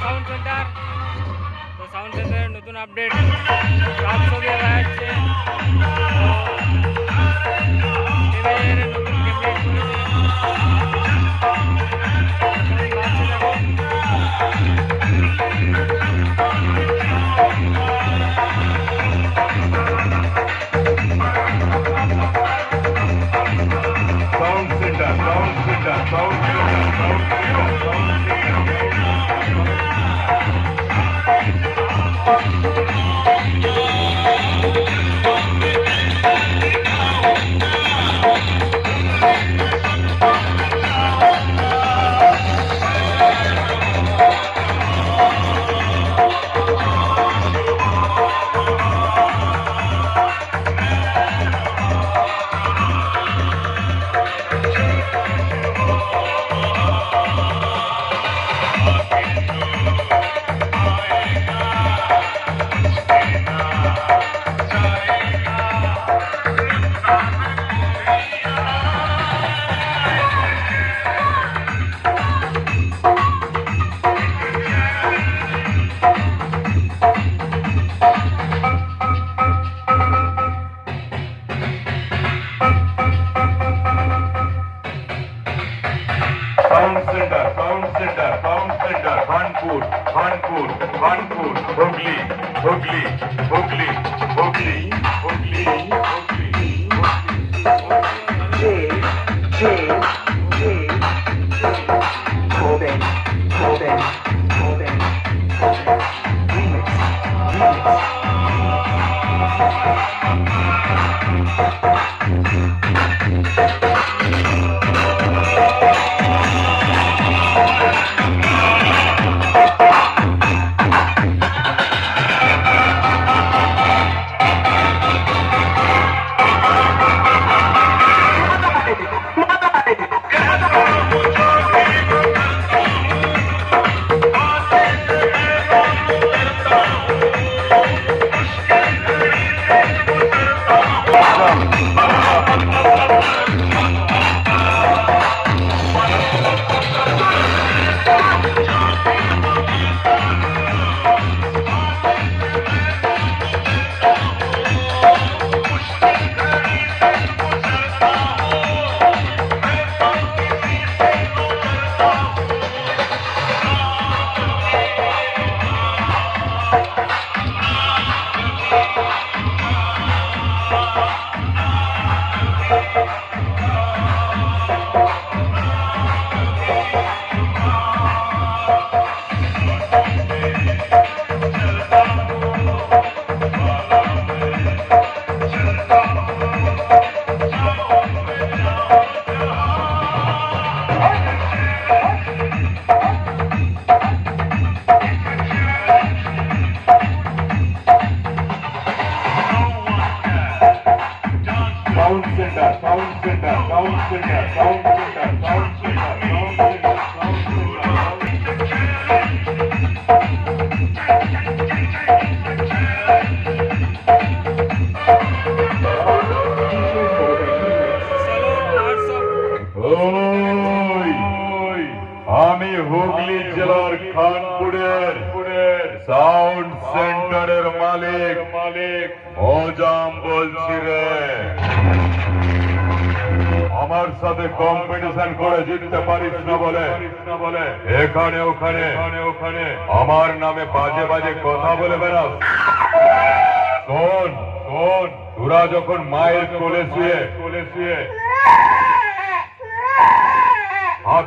Sound centre. তো sound সেন্টারের নতুন আপডেট সব ছবি দেখা আসছে Kanpur Kanpur Kanpur Hooghly Hooghly Hooghly Hooghly Hooghly Hooghly Hooghly. Sound sound sound sound sound sound আমি হুগলি জেলার খানপুরের সাউন্ড মালিক। মালিক। মজাম বলছি রে। আমার সাথে কম্পিটিশন করে জিততে পারিস না বলে। বলে এখানে ওখানে। ওখানে আমার নামে বাজে বাজে কথা বলে বেড়াস। শোন শোন। তোরা যখন মায়ের কোলে শুয়ে কোলে শুয়ে হাত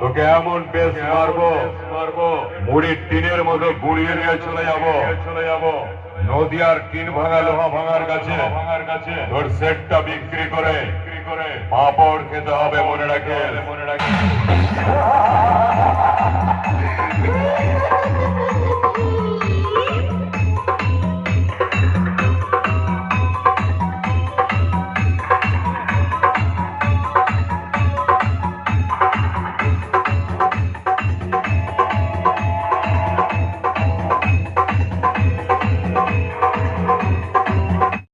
তোকে এমন বেশ মারবো। মারবো। মুড়ির টিনের মতো গুড়িয়ে নিয়ে চলে যাব। চলে যাব। নদিয়ার টিন ভাঙা লোহা ভাঙার কাছে। ভাঙার কাছে। তোর সেটটা বিক্রি করে। বিক্রি করে। পাপড় খেতে হবে মনে রাখে মনে রাখে